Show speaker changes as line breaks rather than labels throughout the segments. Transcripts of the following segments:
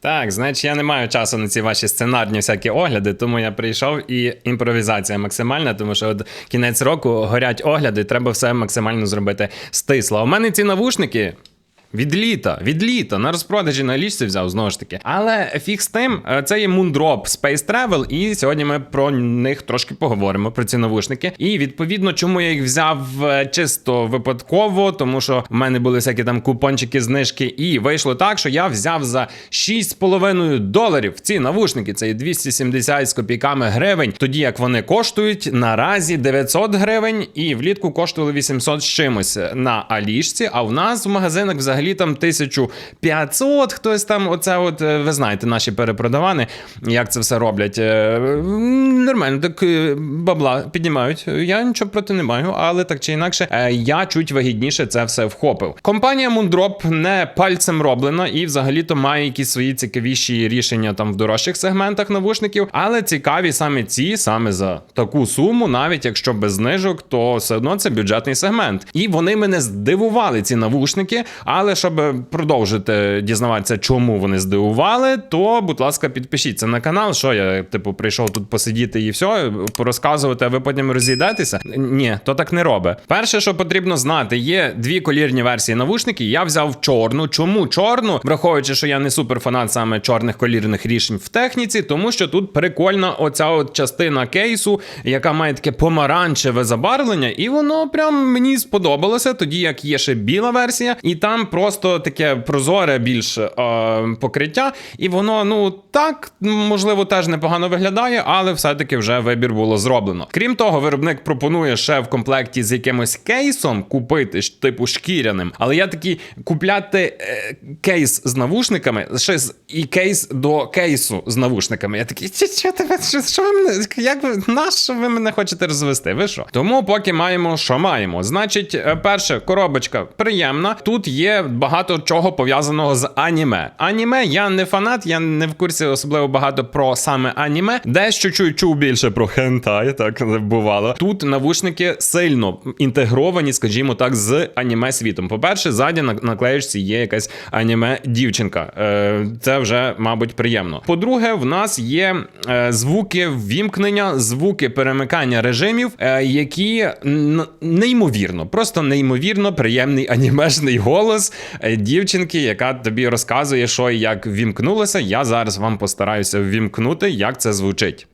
Так, значить, я не маю часу на ці ваші сценарні всякі огляди, тому я прийшов і імпровізація максимальна, тому що от кінець року горять огляди, треба все максимально зробити стисло. У мене ці навушники. Від літа, від літа, на розпродажі на лічці взяв знову ж таки. Але фіг з тим, е, це є Moondrop Space Travel, і сьогодні ми про них трошки поговоримо про ці навушники. І відповідно, чому я їх взяв е, чисто випадково, тому що в мене були всякі там купончики, знижки, і вийшло так, що я взяв за 6,5 доларів ці навушники. Це є 270 з копійками гривень. Тоді як вони коштують наразі 900 гривень, і влітку коштували 800 з чимось на Алішці. А в нас в магазинах взагалі там 1500, хтось там, оце от е, ви знаєте, наші перепродавани, як це все роблять. Е, Нормально, так е, бабла піднімають. Я нічого проти не маю, але так чи інакше, я чуть вигідніше це все вхопив. Компанія Moondrop не пальцем роблена і взагалі-то має якісь свої цікавіші рішення там в дорожчих сегментах навушників, але цікаві саме ці, саме за таку суму, навіть якщо без знижок, то все одно це бюджетний сегмент. І вони мене здивували, ці навушники. Але щоб продовжити дізнаватися, чому вони здивували, то, будь ласка, підпишіться на канал. Що я, типу, прийшов тут посидіти і все, порозказувати, а ви потім розійдетеся. Ні, то так не робить. Перше, що потрібно знати, є дві колірні версії навушників. Я взяв чорну. Чому чорну? Враховуючи, що я не суперфанат саме чорних колірних рішень в техніці, тому що тут прикольна оця от частина кейсу, яка має таке помаранчеве забарвлення, і воно прям мені сподобалося, тоді як є ще біла версія, і там просто таке прозоре більше е, покриття, і воно, ну так, можливо, теж непогано виглядає, але все-таки вже вибір було зроблено. Крім того, виробник пропонує ще в комплекті з якимось кейсом купити типу шкіряним. Але я такий купляти е, кейс з навушниками, ще з і кейс до кейсу з навушниками. Я такий, «Чи- що тебе, що ви мене, як ви, на що ви мене хочете розвести? Ви що? Тому поки маємо, що маємо. Значить, е, перше, коробочка приємна. Тут є багато чого пов'язаного з аніме. Аніме, я не фанат, я не в курсі особливо багато про саме аніме. Дещо чую, чув більше про хентай, так бувало. Тут навушники сильно інтегровані, скажімо так, з аніме світом. По-перше, ззаді на наклеїчці є якась аніме дівчинка. Е, це вже, мабуть, приємно. По-друге, в нас є е, звуки ввімкнення, звуки перемикання режимів, е, які неймовірно, просто неймовірно приємний анімешний голос дівчинки, яка тобі розказує, що і як вімкнулося. Я зараз вам постараюся ввімкнути, як це звучить.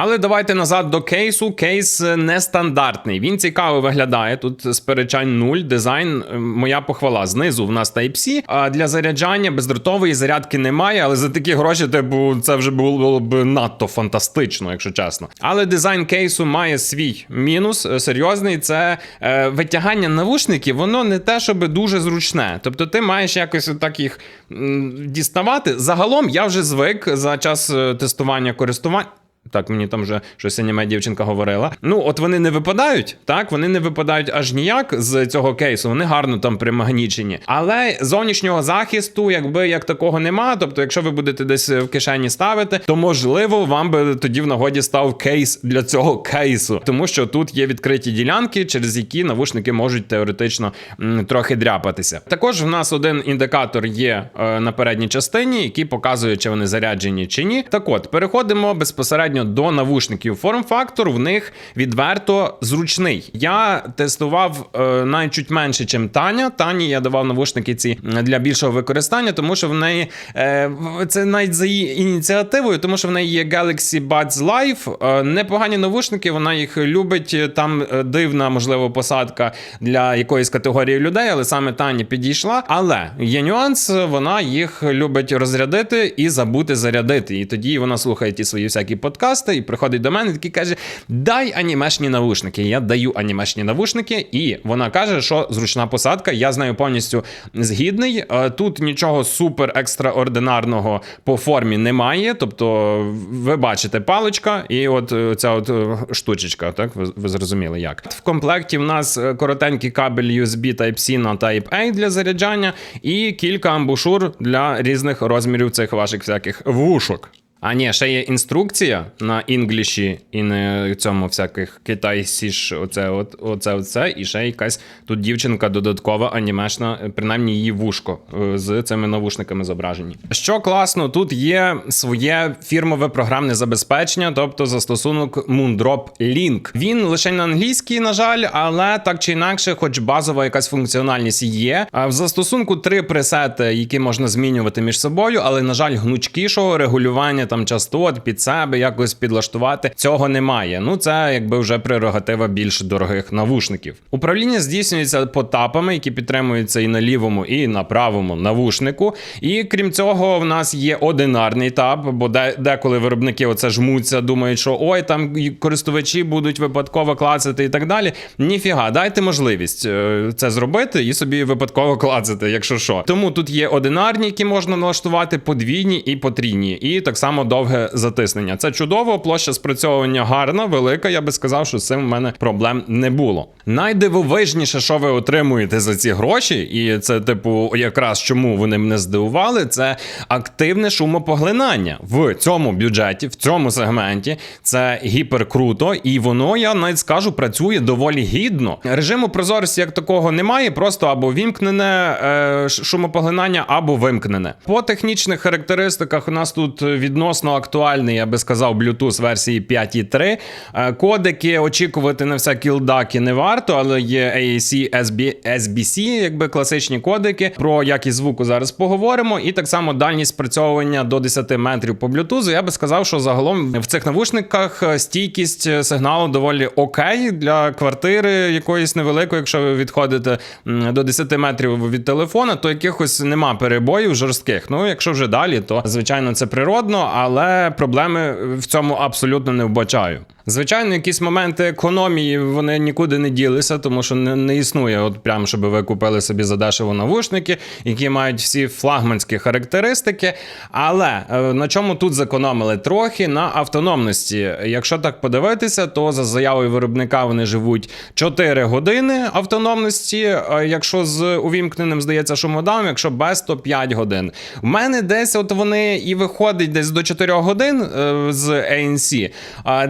Але давайте назад до кейсу. Кейс е, нестандартний. Він цікаво виглядає. Тут сперечань нуль. Дизайн, е, моя похвала. Знизу в нас Type-C. А для заряджання бездротової зарядки немає, але за такі гроші, типу, це вже було б надто фантастично, якщо чесно. Але дизайн кейсу має свій мінус е, серйозний. Це е, витягання навушників, воно не те, щоб дуже зручне. Тобто, ти маєш якось так їх м, діставати. Загалом я вже звик за час тестування користування. Так, мені там вже щось аніме дівчинка говорила. Ну, от вони не випадають, так, вони не випадають аж ніяк з цього кейсу, вони гарно там примагнічені. Але зовнішнього захисту, якби як такого нема. Тобто, якщо ви будете десь в кишені ставити, то можливо вам би тоді в нагоді став кейс для цього кейсу, тому що тут є відкриті ділянки, через які навушники можуть теоретично м, трохи дряпатися. Також в нас один індикатор є е, на передній частині, який показує, чи вони заряджені чи ні. Так от, переходимо безпосередньо до навушників. Форм-фактор в них відверто зручний. Я тестував е, навіть чуть менше, ніж Таня. Тані я давав навушники ці для більшого використання, тому що в неї е, це навіть за її ініціативою, тому що в неї є Galaxy Buds Live. Е, непогані навушники, вона їх любить. Там е, дивна, можливо, посадка для якоїсь категорії людей, але саме Тані підійшла. Але є нюанс, вона їх любить розрядити і забути зарядити. І тоді вона слухає ті свої всякі подкасти і приходить до мене такий каже: Дай анімешні навушники. Я даю анімешні навушники, і вона каже, що зручна посадка. Я з нею повністю згідний. Е, Тут нічого супер екстраординарного по формі немає. Тобто, ви бачите паличка, і от е, ця от е, штучечка, так ви, ви зрозуміли як. В комплекті в нас коротенький кабель USB Type-C на Type-A для заряджання, і кілька амбушур для різних розмірів цих ваших всяких вушок. А ні, ще є інструкція на інгліші і на цьому всяких китайсіш, оце, от, оце, оце, і ще якась тут дівчинка додаткова анімешна, принаймні її вушко е, з цими навушниками зображені. Що класно, тут є своє фірмове програмне забезпечення, тобто застосунок Moondrop Link. Він лише на англійській, на жаль, але так чи інакше, хоч базова якась функціональність є. А в застосунку три пресети, які можна змінювати між собою, але на жаль, гнучкішого регулювання там частот під себе якось підлаштувати цього немає. Ну це якби вже прерогатива більш дорогих навушників. Управління здійснюється потапами, які підтримуються і на лівому, і на правому навушнику. І крім цього, в нас є одинарний тап, бо де- деколи виробники оце жмуться, думають, що ой, там користувачі будуть випадково клацати і так далі. Ніфіга, дайте можливість е, це зробити і собі випадково клацати, якщо що. Тому тут є одинарні, які можна налаштувати, подвійні і потрійні, і так само довге затиснення. Це чудово, площа спрацьовування гарна, велика. Я би сказав, що з цим в мене проблем не було. Найдивовижніше, що ви отримуєте за ці гроші, і це, типу, якраз чому вони мене здивували, це активне шумопоглинання в цьому бюджеті, в цьому сегменті. Це гіперкруто, і воно, я навіть скажу, працює доволі гідно. Режиму прозорості як такого немає, просто або вімкнене е, шумопоглинання, або вимкнене. По технічних характеристиках у нас тут відносно актуальний, я би сказав, Bluetooth версії 5.3. Е, Кодики очікувати на всякі лдаки не варто, але є AAC, SB, SBC, якби класичні кодики. Про якість звуку зараз поговоримо. І так само дальність спрацьовування до 10 метрів по Bluetooth. Я би сказав, що загалом в цих навушниках е, стійкість е, сигналу доволі окей для квартири якоїсь невеликої, якщо ви відходите до 10 метрів від телефона, то якихось нема перебоїв жорстких. Ну, якщо вже далі, то звичайно це природно, але проблеми в цьому абсолютно не вбачаю. Звичайно, якісь моменти економії вони нікуди не ділися, тому що не, не існує, от прям, щоб ви купили собі задешево навушники, які мають всі флагманські характеристики. Але е, на чому тут зекономили? Трохи на автономності. Якщо так подивитися, то за заявою виробника вони живуть 4 години автономності. Якщо з увімкненим здається шумодам, якщо без, то 5 годин. У мене десь от вони і виходить десь до 4 годин е, з ANC.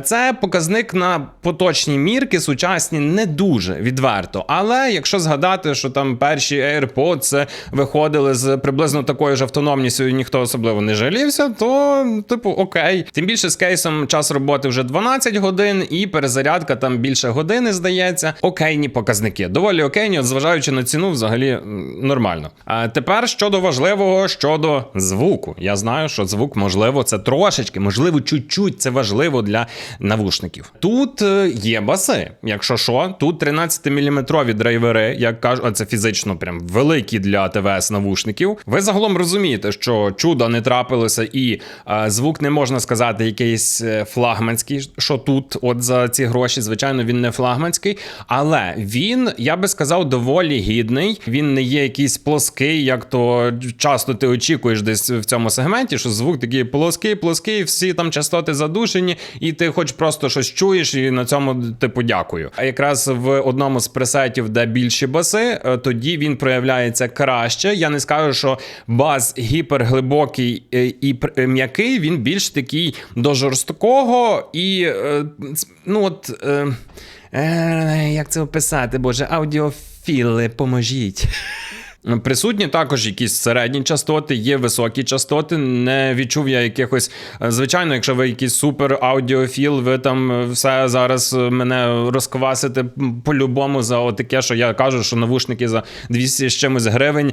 Це показник на поточні мірки, сучасні, не дуже відверто. Але якщо згадати, що там перші AirPods виходили з приблизно такою ж автономністю, і ніхто особливо не жалівся, то типу окей. Тим більше з кейсом час роботи вже 12 годин, і перезарядка там більше години, здається. Окейні показники. Доволі окейні, от зважаючи на ціну, взагалі нормально. А тепер щодо важливого, щодо звуку. Я знаю, що звук, можливо, це трошечки, можливо, чуть-чуть це важливо для навушників. Тут е, є баси. Якщо що, тут 13-мм драйвери, як кажуть, а це фізично прям великі для ТВС навушників. Ви загалом розумієте, що чуда не трапилося, і е, звук не можна сказати якийсь е, флагманський, що тут, от за ці гроші, звичайно, він не флагманський, але він, я би сказав, доволі гідний. Він не є якийсь плоский, як то часто ти очікуєш десь в цьому сегменті, що звук такий плоский, плоский, всі там частоти задушені, і ти хоч просто щось чуєш, і на цьому типу дякую. А якраз в одному з пресетів, де більші баси, е, тоді він проявляється краще. Я не скажу, що бас гіперглибокий е, і е, м'який, він більш такий до жорсткого і ну от. Е, як це описати, боже, аудіофіли, поможіть. Присутні також якісь середні частоти, є високі частоти. Не відчув я якихось. е, Звичайно, якщо ви якийсь супер аудіофіл, ви там е, все зараз е, мене розквасите по-любому за отаке, що я кажу, що навушники за 200 з чимось гривень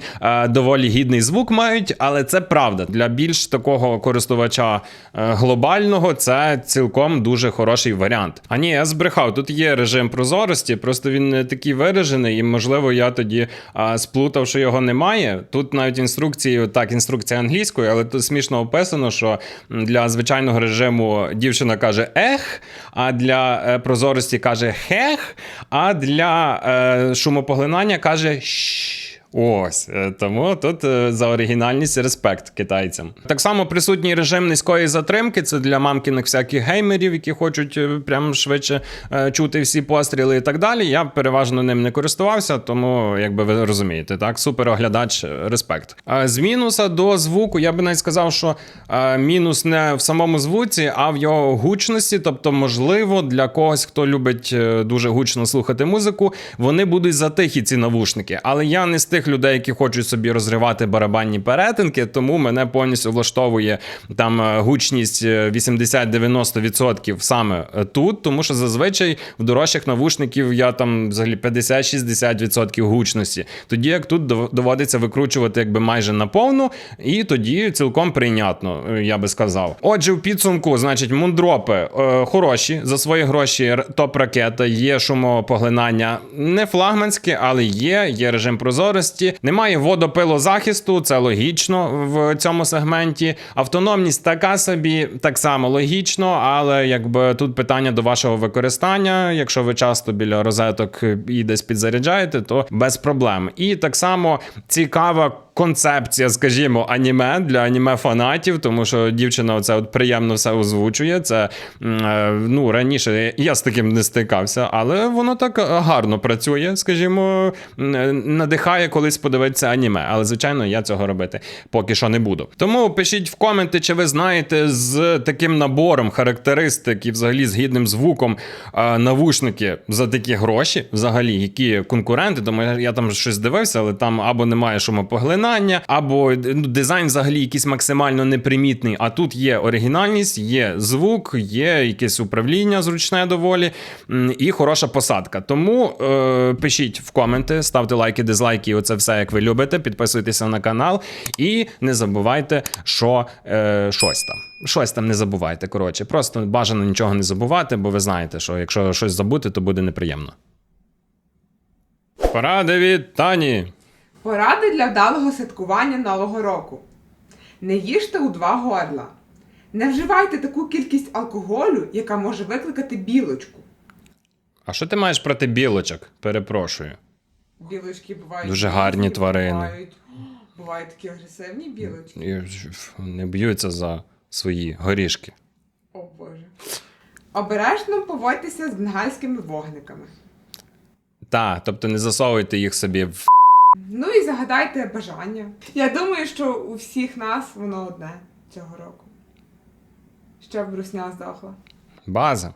доволі гідний звук мають, але це правда. Для більш такого користувача глобального це цілком дуже хороший варіант. А ні, я збрехав. Тут є режим прозорості, просто він не такий виражений, і можливо я тоді сплутав, що його немає. Тут навіть інструкції, так, інструкція англійською, але тут смішно описано, що для звичайного режиму дівчина каже ех, а для е, прозорості каже хех, а для е, шумопоглинання каже щ. Ось е, тому тут е, за оригінальність респект китайцям. Так само присутній режим низької затримки. Це для мамкиних всяких геймерів, які хочуть е, прям швидше чути всі постріли і так далі. Я переважно ним не користувався, тому якби ви розумієте, так супер оглядач, респект. З мінуса до звуку я би навіть сказав, що мінус не в самому звуці, а в його гучності. Тобто, можливо, для когось, хто любить дуже гучно слухати музику, вони будуть затихі ці навушники. Але я не з тих людей, які хочуть собі розривати барабанні перетинки, тому мене повністю влаштовує там е, гучність е, 80-90% саме е, тут, тому що зазвичай в дорожчих навушників я там взагалі 50-60% гучності. Тоді як тут доводиться викручувати якби майже на повну, і тоді цілком прийнятно, е, я би сказав. Отже, в підсумку, значить, мундропи е, хороші за свої гроші. р- Топ-ракета, є шумопоглинання не флагманське, але є. Є режим прозорості. Немає водопилозахисту, це логічно в цьому сегменті. Автономність така собі, так само логічно, але якби тут питання до вашого використання. Якщо ви часто біля розеток і десь підзаряджаєте, то без проблем. І так само цікава. Концепція, скажімо, аніме для аніме-фанатів, тому що дівчина оце от приємно все озвучує. Це е, ну раніше я з таким не стикався, але воно так гарно працює, скажімо, е, надихає колись подивитися аніме. Але звичайно, я цього робити поки що не буду. Тому пишіть в коменти, чи ви знаєте з таким набором характеристик і взагалі з гідним звуком е, навушники за такі гроші, взагалі, які конкуренти. Тому я, там щось дивився, але там або немає шумопоглинання, або ну, дизайн взагалі якийсь максимально непримітний. А тут є оригінальність, є звук, є якесь управління зручне доволі і хороша посадка. Тому е, пишіть в коменти, ставте лайки, дизлайки, оце все як ви любите. Підписуйтеся на канал і не забувайте, що е, щось там. Щось там не забувайте. Коротше, просто бажано нічого не забувати, бо ви знаєте, що якщо щось забути, то буде неприємно. Поради від Тані.
Поради для вдалого святкування Нового року. Не їжте у два горла. Не вживайте таку кількість алкоголю, яка може викликати білочку.
А що ти маєш проти білочок? Перепрошую.
Білочки бувають
Дуже гарні тварини.
Бувають, бувають такі агресивні білочки.
І Не б'ються за свої горішки.
О Боже. Обережно поводьтеся з бенгальськими вогниками.
Та, тобто не засовуйте їх собі в
Ну і загадайте бажання. Я думаю, що у всіх нас воно одне цього року. Щоб русня здохла.
база.